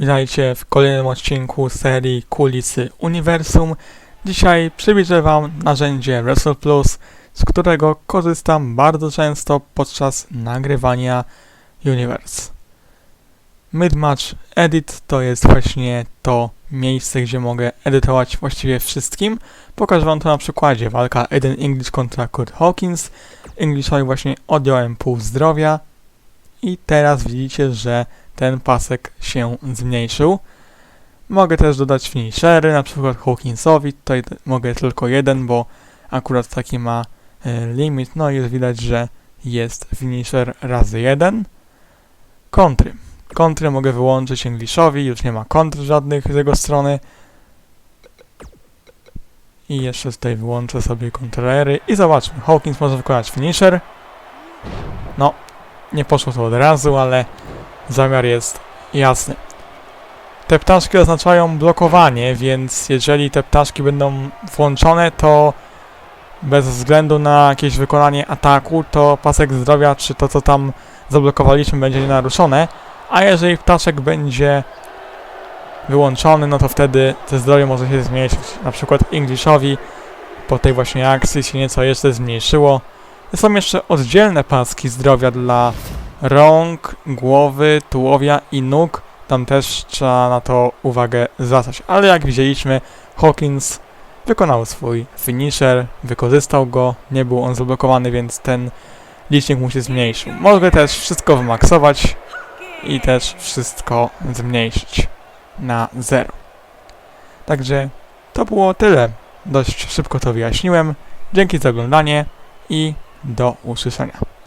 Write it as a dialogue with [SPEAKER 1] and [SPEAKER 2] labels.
[SPEAKER 1] Witajcie w kolejnym odcinku serii Kulisy Uniwersum. Dzisiaj przybliżę Wam narzędzie Wrestle Plus, z którego korzystam bardzo często podczas nagrywania Universe. Midmatch Edit to jest właśnie to miejsce, gdzie mogę edytować właściwie wszystkim. Pokażę Wam to na przykładzie. Walka Eden English kontra Kurt Hawkins. Englishowi właśnie odjąłem pół zdrowia. I teraz widzicie, że ten pasek się zmniejszył. Mogę też dodać finishery, na przykład Hawkinsowi, tutaj mogę tylko jeden, bo akurat taki ma e, limit, no i jest widać, że jest finisher razy jeden. Kontry. Kontry mogę wyłączyć Englishowi, już nie ma kontr żadnych z jego strony. I jeszcze tutaj wyłączę sobie kontrolery i zobaczmy. Hawkins może wykonać finisher. No, nie poszło to od razu, ale Zamiar jest jasny. Te ptaszki oznaczają blokowanie, więc jeżeli te ptaszki będą włączone, to bez względu na jakieś wykonanie ataku, to pasek zdrowia, czy to co tam zablokowaliśmy, będzie nienaruszone. A jeżeli ptaszek będzie wyłączony, no to wtedy to zdrowie może się zmniejszyć. Na przykład Englishowi po tej właśnie akcji się nieco jeszcze zmniejszyło. Są jeszcze oddzielne paski zdrowia dla rąk, głowy, tułowia i nóg. Tam też trzeba na to uwagę zwracać. Ale jak widzieliśmy, Hawkins wykonał swój finisher, wykorzystał go, nie był on zablokowany, więc ten licznik mu się zmniejszył. Mogę też wszystko wymaksować i też wszystko zmniejszyć na zero. Także to było tyle. Dość szybko to wyjaśniłem. Dzięki za oglądanie i do usłyszenia.